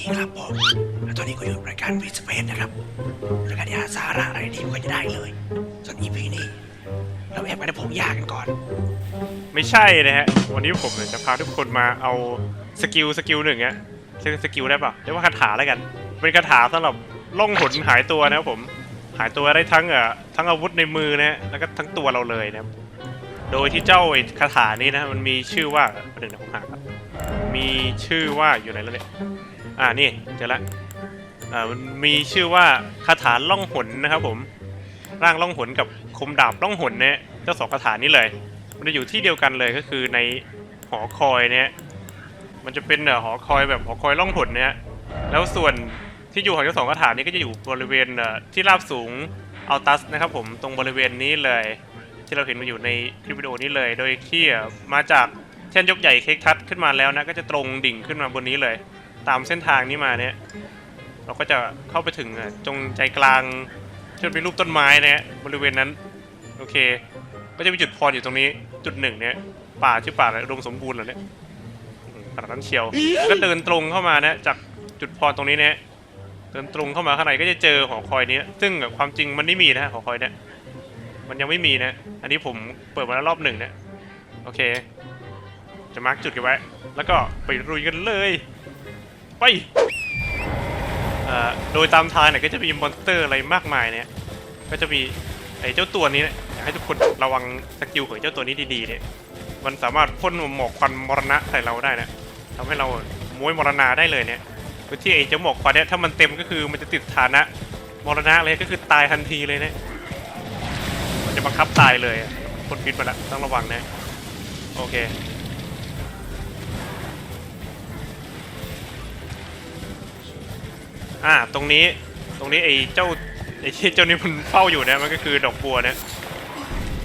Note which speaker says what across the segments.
Speaker 1: ีครับผมแล้วตอนนี้ก็อยู่รายการวีสเปนนะครับรายการที่หาสาระอะไรดีๆก็จะได้เลย ส่วน EP นี้ เราแอบไปในพงหญ้ากันก่อน
Speaker 2: ไม่ใช่นะฮะ วันนี้ผมเนี่ยจะพาทุกคนมาเอาสกิลสกิลหนึ่งอะซึ่งสกิลได้ปะเรียกว่าคาถาแล้วกัน เป็นคาถาสำหรับล่องหนหายตัวนะครับผม หายตัวได้ทั้งเอ่อทั้งอาวุธในมือนะฮะ แล้วก็ทั้งตัวเราเลยนะครับ โดยที่เจ้าไอ้คาถานี้นะ มันมีชื่อว่าเดี๋ยวนะผมหาครับ มีชื่อว่าอยู่ไหนแล้วเนี่ย อ่านี่เจอละอ่ามันมีชื่อว่าคาถาล่องหนนะครับผมร่างล่องหนกับคมดาบล่องหนเนี่ยเจ้าสองคาถานี้เลย มันจะอยู่ที่เดียวกันเลยก็คือในหอคอยเนี่ยมันจะเป็นเอ่อหอคอยแบบหอคอยล่องหนเนี่ยแล้วส่วนที่อยู่ของเจ้าสองคาถานี้ก็จะอยู่บริเวณเอ่อที่ราบสูงอัลตัสนะครับผมตรงบริเวณนี้เลย ที่เราเห็นมาอยู่ในคลิปวิดีโอนี้เลย โดยที่มาจากเส้นยกใหญ่เค้กทัดขึ้นมาแล้วนะก็จะตรงดิ่งขึ้นมาบนนี้เลย ตามเส้นทางนี้มาเนี่ย เราก็จะเข้าไปถึงอ่อตรงใจกลางที่มันเป็นรูปต้นไม้นะฮะบริเวณนั้น โอเค ก็จะมีจุดพรอยู่ตรงนี้จุดหนึ่งเนี่ย ป่าชื่อป่าอะไรอุดมสมบูรณ์เหรอเนี่ยอืมขนาดนั้นเชียวก็เดินตรงเข้ามานะจากจุดพรตรงนี้เนี่ยเดินตรงเข้ามาข้างในก็จะเจอหอคอยนี้ซึ่งความจริงมันไม่มีนะฮะหอคอยเนี่ยมันยังไม่มีนะ อันนี้ผมเปิดมาแล้วรอบหนึ่งเนี่ยโอเค จะมาร์กจุดกันไว้ แล้วก็ไปรุยกันเลย ไปโดยตามทางเนี่ยก็จะมีมอนสเตอร์อะไรมากมายเนี่ย ก็จะมีไอ้เจ้าตัวนี้เนี่ยอยากให้ทุกคนระวังสกิลของเจ้าตัวนี้ดีๆเนี่ย มันสามารถพ่นหมอกควันมรณะใส่เราได้นะทำให้เราม้วยมรณะได้เลยเนี่ยโดยที่ไอ้เจ้าหมอกควันเนี่ยถ้ามันเต็มก็คือมันจะติดฐานะมรณะเลยก็คือตายทันทีเลยเนี่ย มันจะบังคับตายเลย คนพิษมาละต้องระวังนะ โอเค อ่าตรงนี้ตรงนี้ไอ้เจ้าไอ้ที่เจ้านี่มันเฝ้าอยู่เนี่ยมันก็คือดอกบัวเนี่ย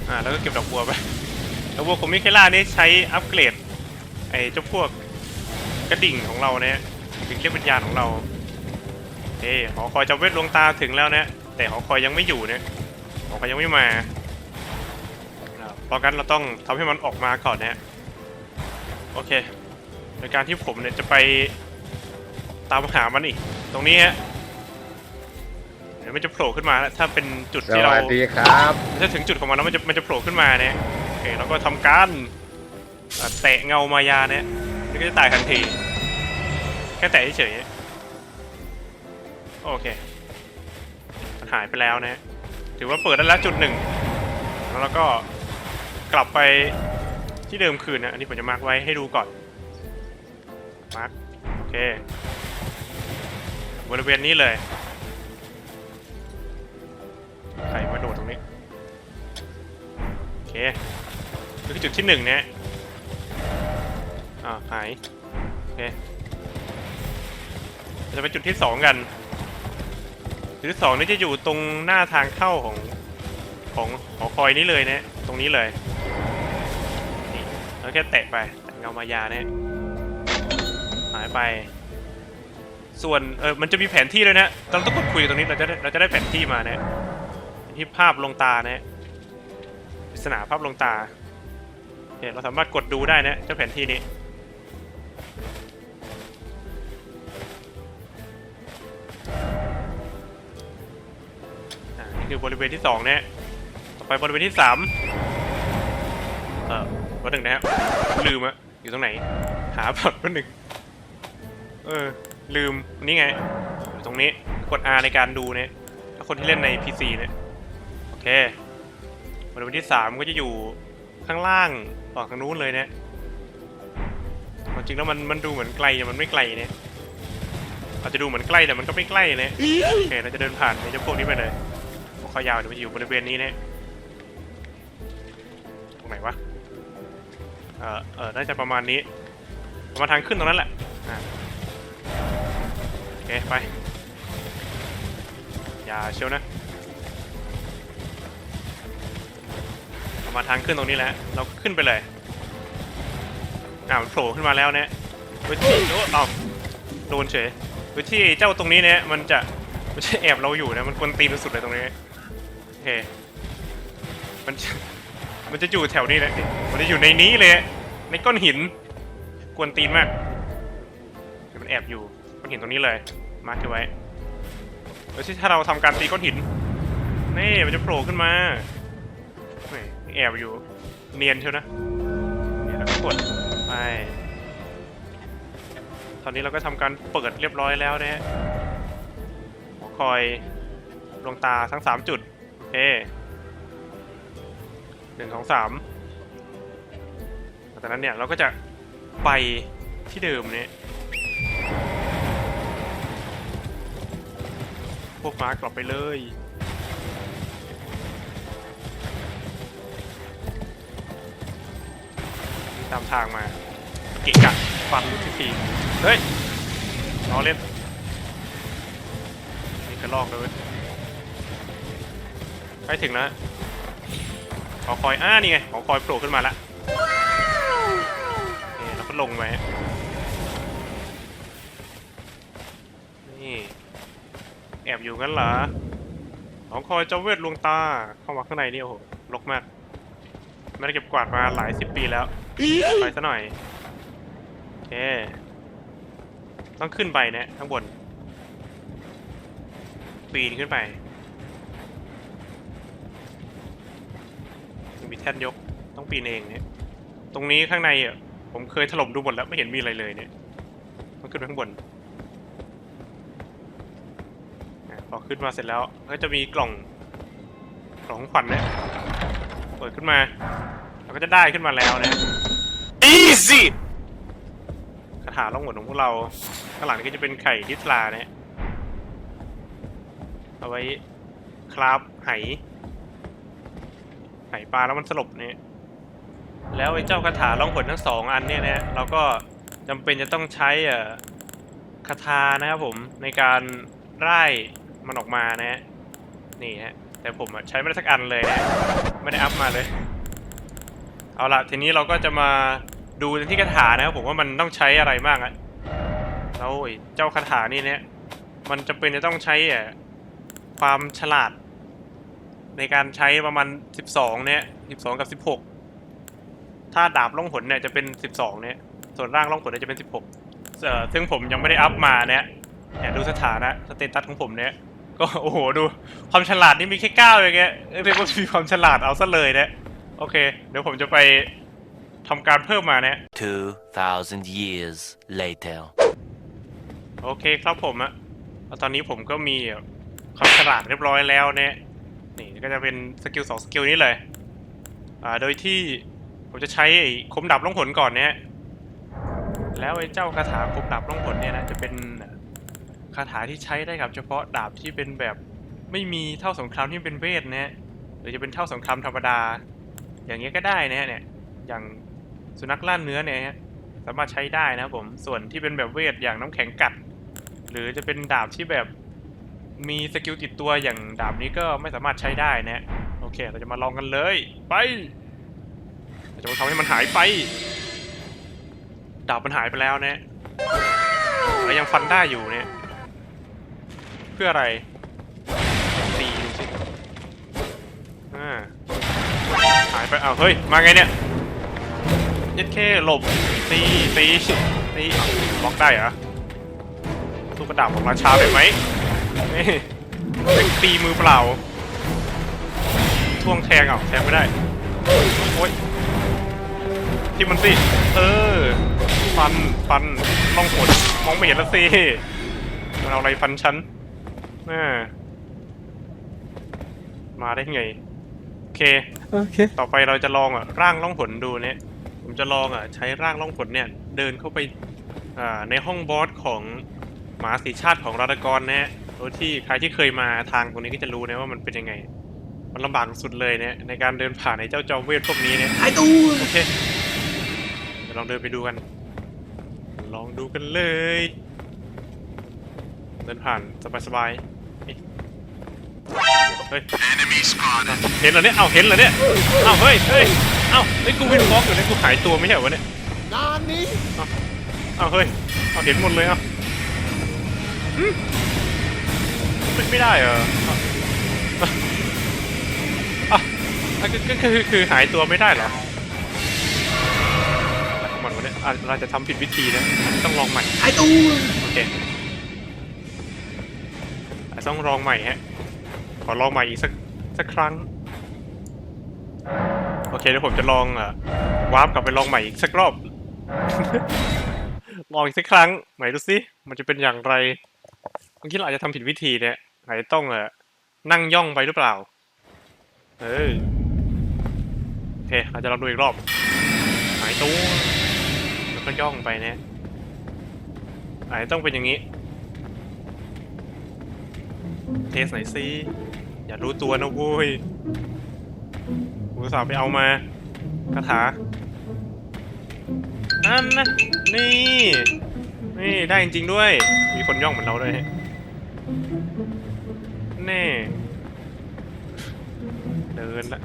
Speaker 2: อ่าแล้วก็เก็บดอกบัวไปดอกบัวของมิเคล่านี่ใช้อัปเกรดไอ้เจ้าพวกกระดิ่งของเราเนี่ยถึงเรียกวิญญาณของเราเอ้หอคอยจะเวทลวงตาถึงแล้วเนี่ยแต่หอคอยยังไม่อยู่เนี่ยหอคอยยังไม่มาเพราะงั้นเราต้องทำให้มันออกมาก่อนนะโอเคในการที่ผมเนี่ยจะไป ตามหามันอีกตรงนี้ฮะเดี๋ยวมันจะโผล่ขึ้นมาแล้วถ้าเป็นจุด
Speaker 3: ส
Speaker 2: ที่เรา
Speaker 3: วัสดีครับ
Speaker 2: ถ้าถึงจุดของมันแล้วมันจะมันจะโผล่ขึ้นมาเนี่ยโอเคเราก็ทำการอะแตะเงามายาเนี่ยมันก็จะตายทันทีแค่แตะเฉยๆโอเคมันหายไปแล้วนะถือว่าเปิดได้แล้วจุดหนึ่งแล้วเราก็กลับไปที่เดิมคืนนะอันนี้ผมจะมาร์กไว้ให้ดูก่อนมาร์กโอเคบ ริเวณนี้เลย ใครมาโดดตรงนี้ โอเคนี่คือจุดที่หนึ่งเนี่ยอ่าหาย โอเคจะไปจุดที่สองกัน จุดที่สองนี่จะอยู่ตรงหน้าทางเข้าของของหอคอยนี้เลยเนี่ยตรงนี้เลย นี่แล้วแค่แตะไปเงามายาเนี่ยหายไป ส่วนเออมันจะมีแผนที่ด้วยนะเราต้องกดคุยตรงนี้เราจะได้เราจะได้แผนที่มาเนี่ยที่ภาพลงตานะปริศนาภาพลงตาเนี่ยเราสามารถกดดูได้นะเจ้าแผนที่นี้นี่คือบริเวณที่สองเนี่ยต่อไปบริเวณที่สามเออวันหนึ่งนะครับลืมอะอยู่ตรงไหน หาพอดวันหนึ่งเออ ลืมนี่ไงอยู่ตรงนี้กด R ในการดูเนี่ยถ้าคนที่เล่นใน PC เนี่ย โอเคบริเวณที่สามก็จะอยู่ข้างล่างฝั่งทางนู้นเลยเนี่ยควจริงแล้วมันมันดูเหมือนไกลแต่มันไม่ไกลเนี่ยอาจจะดูเหมือนใกล้แต่มันก็ไม่ใกล้เนี่ยโอเคเราจะเดินผ่านไอ้เจ้าพวกนี้ไปเลยพวกเขายาวเดี๋ยวมันจะอยู่บริเวณนี้เนี่ยตรงไหนวะเออเออน่าจะประมาณนี้ประมาณทางขึ้นตรงนั้นแหละอะ เคไป อย่าเชียวนะมาทางขึ้นตรงนี้แหละ เราขึ้นไปเลยอ่ามันโผล่ขึ้นมาแล้วเนี่ยวิธีโอ้เอาโดนเฉยวิธีเจ้าตรงนี้เนี่ยมันจะไม่ใช่แอบเราอยู่นะมันกวนตีนสุดเลยตรงนี้โอเคมันจะมันจะอยู่แถวนี้แหละมันจะอยู่ในนี้เลยในก้อนหิน กวนตีนมากมันแอบอยู่ ก้อนหินตรงนี้เลยมาร์คเอาไว้แล้วที่ถ้าเราทำการตีก้อนหินนี่มันจะโผล่ขึ้นมาแอบอยู่เนียนเชียวนะเนี่ยแล้วก็กดไปตอนนี้เราก็ทำการเปิดเรียบร้อยแล้วนะฮะคอยดวงตาทั้งสามจุดโอเคหนึ่งสองสามหลังจากนั้นเนี่ยเราก็จะไปที่เดิมเนี่ย วกม้ากลับไปเลย ตามทางมาเกะกะฟันลุกทุกทีเฮ้ยล้อเล่นนี่กระลอกเลยเว้ยใกล้ถึงแล้วหอคอย อ้า นี่ไงหอคอยโผล่ขึ้นมาแล้วนี่เราก็ลงไปฮะนี่ แอบอยู่งั้นเหรอหองคอยเจ้าเวทลวงตา เข้ามาข้างในนี่โอ้โหรกมาก ไม่ได้เก็บกวาดมาหลายสิบปีแล้วไปซะหน่อย โอเค ต้องขึ้นไปเนี่ยข้างบน ปีนขึ้นไป มีแท่นยก ต้องปีนเองเนี่ย ตรงนี้ข้างในอะ ผมเคยถล่มดูหมดแล้วไม่เห็นมีอะไรเลยเนี่ย ต้องขึ้นไปข้างบนอะพอ ขึ้นมาเสร็จแล้วก็จะมีกล่องกล่องของขวัญเนี่ยเปิดขึ้นมาเราก็จะได้ขึ้นมาแล้วนะ
Speaker 1: easy
Speaker 2: คาถาล่องหนของพวกเราข้างหลังก็จะเป็นไข่ทิสลาเนี่ยเอาไว้คราฟไหไหปลาแล้วมันสลบเนี่ยแล้วไอ้เจ้าคาถาล่องหนทั้งสองอันเนี่ยนะเราก็จำเป็นจะต้องใช้อ่คาถานะครับผมในการไล่ มันออกมานะฮะ นี่ฮะ แต่ผมอะใช้ไม่ได้สักอันเลยนะไม่ได้อัพมาเลย เอาละทีนี้เราก็จะมาดูที่คาถานะครับผมว่ามันต้องใช้อะไรบ้างอะแล้วไอ้เจ้าคาถานี่เนี่ย มันจะเป็นจะต้องใช้อะความฉลาด ในการใช้ประมาณ 12 เนี่ย 12 กับ 16 ถ้าดาบล่องหนเนี่ยจะเป็น 12 เนี่ย ส่วนร่างล่องหนเนี่ยจะเป็น 16เอ่อซึ่งผมยังไม่ได้อัพมาเนี่ยเนี่ยดูสถานะสเตตัสของผมเนี่ย ก็โอ้โหดู ความฉลาดนี่มีแค่9อย่างเงี้ยเรียกว่ามีความฉลาดเอาซะเลยเนี่ยโอเค เดี๋ยวผมจะไปทำการเพิ่มมาเนี่ย
Speaker 3: 2,000 years later.
Speaker 2: โอเคครับผมอะแล้วตอนนี้ผมก็มีความฉลาดเรียบร้อยแล้วเนี่ยนี่ก็จะเป็นสกิลสองสกิลนี้เลย อ่า โดยที่ผมจะใช้ไอ้คมดาบล่องหนก่อนเนี่ยแล้วไอ้เจ้าคาถาคมดาบล่องหนเนี่ยนะจะเป็น คาถาที่ใช้ได้กับเฉพาะดาบที่เป็นแบบไม่มีเท่าสงครามที่เป็นเวทนะฮะหรือจะเป็นเท่าสงครามธรรมดา อย่างเงี้ยก็ได้นะฮะเนี่ยอย่างสุนัขล่าเนื้อเนี่ยฮะสามารถใช้ได้นะผมส่วนที่เป็นแบบเวทอย่างน้ำแข็งกัด หรือจะเป็นดาบที่แบบมีสกิลติดตัวอย่างดาบนี้ก็ไม่สามารถใช้ได้นะโอเค เราจะมาลองกันเลย ไปเราจะมาทำให้มันหายไป ดาบมันหายไปแล้วนะแล้วยังฟันได้อยู่เนี่ย เพื่ออะไรตีดูสิอ่าหายไปอ้าวเฮ้ย มาไงเนี่ยยัดแค่หลบตีตีตีบล็อกได้เหรอสู้กระดาบของราชาได้ไหมเป็นตีมือเปล่าท่วงแทงอะแทงไม่ได้โอ๊ยที่มันสิ เออ ฟัน ฟันล่องหนมองไม่เห็นล้วสิมันเอาอะไรฟันฉัน แม่มาได้ไง โอเค
Speaker 4: โอเค
Speaker 2: ต่อไปเราจะลองอะร่างล่องหนดูเนี่ย ผมจะลองอะใช้ร่างล่องหนเนี่ย เดินเข้าไปอ่าในห้องบอสของหมาสีชาติของรารากรนะฮะโดยที่ใครที่เคยมาทางตรงนี้ก็จะรู้นะว่ามันเป็นยังไง มันลำบากสุดเลยเนี่ยในการเดินผ่านในเจ้าจอมเวทพวกนี้เนี่ย
Speaker 1: หายตัว
Speaker 2: โอเคเดี๋ยวลองเดินไปดูกัน ลองดูกันเลย เดินผ่านสบายๆ เอ๊ะเฮ้ยเห็นเหรอเนี่ย เอ้าเห็นเหรอเนี่ย เอ้าเฮ้ยเฮ้ยเอ้าไอ้ยกูวินบล็อกอยู่เนี่ยกูหายตัวไม่ใช่เหรอวะเนี่ย
Speaker 1: นานนี้
Speaker 2: เอ้าเฮ้ย เอาเห็นหมดเลยเอ้าอืมไม่ไม่ได้เหรออะอะอะอะก็ก็คือคือหายตัวไม่ได้เหรออะไรของมันวะเนี่ยอะเราจะทำผิดวิธีนะ ต้องลองใหม่
Speaker 1: หายตัว
Speaker 2: โอเคต้องลองใหม่ฮะ ขอลองใหม่อีกสักสักครั้ง โอเคเดี๋ยวผมจะลองอะวาร์ปกลับไปลองใหม่อีกสักรอบ ลองอีกสักครั้งไหนดูสิมันจะเป็นอย่างไรบางทีเราอาจจะทำผิดวิธีเนี่ยอาจจะต้องอ่อนั่งย่องไปหรือเปล่า เออโอเคเราจะลองดูอีกรอบหายตัวแล้วก็ย่องไปเนี่ยอาจจะต้องเป็นอย่างนี้ เทสไหน่อยสิ อย่ารู้ตัวนะโว้ยอุตส่าห์ไปเอามาคาถานั่นนะนี่ นี่ ได้จริง ๆ ด้วย มีคนย่องเหมือนเราด้วยแน่เดินละ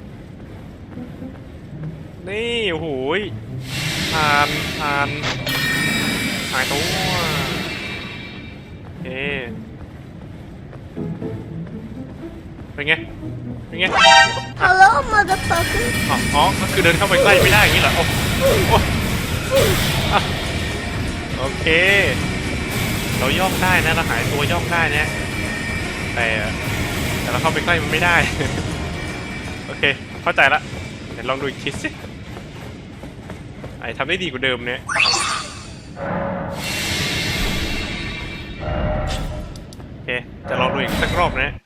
Speaker 2: นี่โอ้โหยผ่านผ่านหายตัวเอ๊ เป็นไง เป็นไง
Speaker 4: Hello, motherfucker.
Speaker 2: อ๋ออ๋อก็คือเดินเข้าไปใกล้ไม่ได้อย่างนี้เหรอโอ้โอ้อะโอเค เราย่องได้นะเราหายตัวย่องได้นะ แต่แต่เราเข้าไปใกล้มันไม่ได้ โอเค เข้าใจละเดี๋ยวลองดูอีกทีสิ ไอ้ทำได้ดีกว่าเดิมเนี่ย โอเค จะลองดูอีกสักรอบนะเ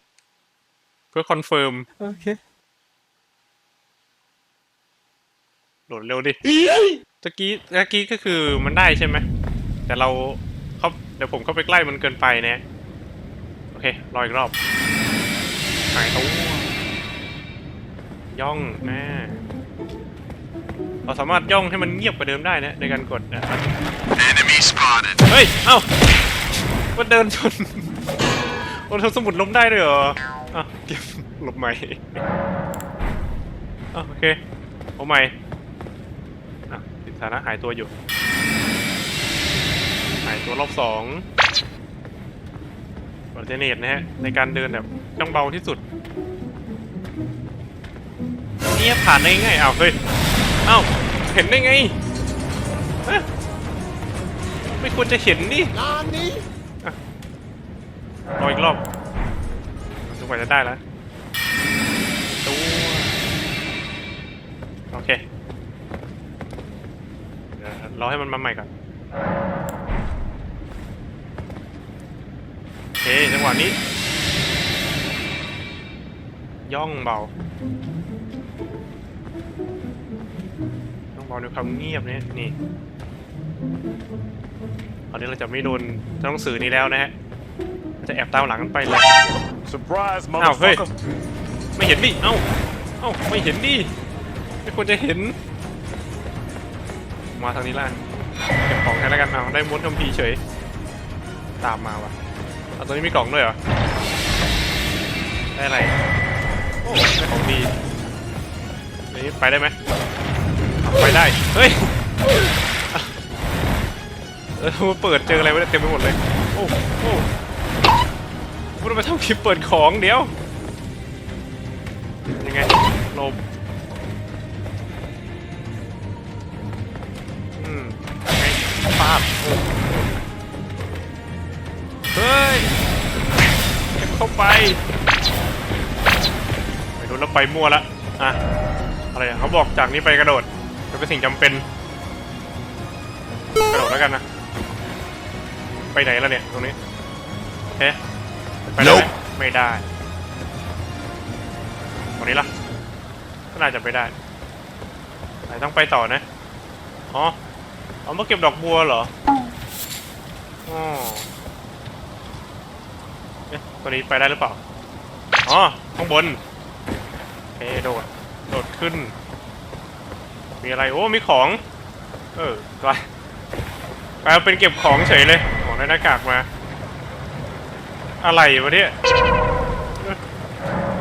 Speaker 2: พื่อคอนเฟิร์มโอเคโหลดเร็วดิตะกี้ตะกี้ก็คือมันได้ใช่ไหมแต่เราเขาเดี๋ยวผมเข้าไปใกล้มันเกินไปเนี่ยโอเครออีกรอบหายตัวย่องแน่เราสามารถย่องให้มันเงียบกว่าเดิมได้นะในการกดนะเฮ้ย เอ้ามันเดินชนมันชนสมุดล้มได้ด้วยเหรอ อะเก็บหลบใหม่อะโอเคเอาใหม่อะติดสถานะหายตัวอยู่ หายตัวรอบสองอัลเทเนตนะฮะ ในการเดินแบบต้องเบาที่สุดเนี่ยผ่านได้ไงอ้าวเฮ้ยเอ้าเห็นได้ไงฮะไม่ควรจะเห็นดิอะรออีกรอบจน กว่าจะได้แล้วตัวโอเคเดี๋ยวรอให้มันมาใหม่ก่อนโอเคจังหวะนี้ ย่องเบาต้องเบาด้วยความเงียบเนี่ยนี่ตอนนี้เราจะไม่โดนเจ้าหนังสือนี้แล้วนะฮะจะแอบตามหลังกันไปเลย
Speaker 5: Surprise,
Speaker 2: อ้าวเฮ้ย
Speaker 5: motherfucker!
Speaker 2: ไม่เห็นดิ เอ้า เอ้า ไม่เห็นดิ ไม่ควรจะเห็น มาทางนี้ล่ะเก็บของแค่แล้วกันเอาได้ม้วนคัมภีร์เฉย ตามมาวะเอาตัวนี้มีกล่องด้วยเหรอ ได้อะไร โอ้ได้ของดีนี่ไปได้ไหมเอาไปได้ เฮ้ยเออเปิดเจออะไรวะเนี่ยเต็มไปหมดเลย โอ้ โอ้ พูดไปทำคลิปเปิดของเดี๋ยว ยังไงหลบอืมยังไงปาบเฮ้ยเข้าไปไม่รู้แล้วไปมั่วละอะอะไรเขาบอกจากนี้ไปกระโดดจะเป็นสิ่งจำเป็น กระโดดแล้วกันนะ ไปไหนแล้วเนี่ยตรงนี้เอ๊ะ ไปได้ไหมไม่ได้ ตรงนี้ล่ะ ก็น่าจะไปได้ไหนต้องไปต่อนะ อ๋อ เอามาเก็บดอกบัวเหรอ อ๋อเอ๊ะตัวนี้ไปได้หรือเปล่า อ๋อ ข้างบนเฮ้โดด โดดขึ้น มีอะไร โอ้ มีของ เออกลายกลายเป็นเก็บของเฉยเลย ของในหน้ากากมา อะไรวะเนี่ย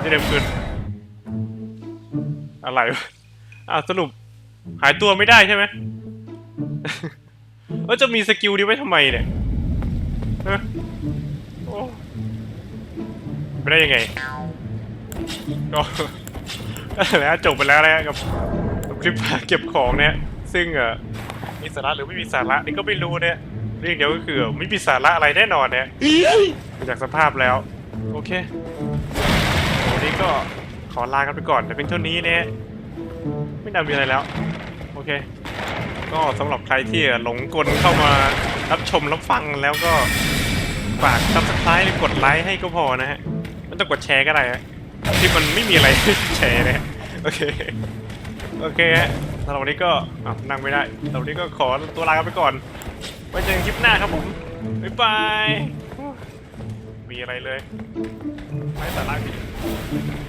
Speaker 2: จะเดิมขึ้นอะไรวะอ้าวสรุปหายตัวไม่ได้ใช่ไหมแล้วจะมีสกิลนี้ไว้ทำไมเนี่ยฮะโอ้ไม่ได้ยังไงก็แล้วจบไปแล้วนะกับกับคลิปเก็บของเนี่ยซึ่งอ่อมีสาระหรือไม่มีสาระนี่ก็ไม่รู้เนี่ยเรื่องเดียวก็คือไม่มีสาระอะไรแน่นอนเนี่ย จากสภาพแล้ว โอเค วันนี้ก็ขอลากันไปก่อนแต่เป็นเท่านี้นะฮะไม่น่ามีอะไรแล้ว โอเค ก็สำหรับใครที่หลงกลเข้ามารับชมรับฟังแล้วก็ฝาก subscribe กดไลค์ให้ก็พอนะฮะไมันต้องกดแชร์ก็ได้ฮะที่มันไม่มีอะไรแชร์นะฮะโอเคโอเคฮะสำหรับวันนี้ก็นั่งไม่ได้สำหรับวันนี้ก็ขอตัวลาไปก่อนไว้เจอกันคลิปหน้าครับผมบ๊ายบาย มีอะไรเลย ไม่สาระพี่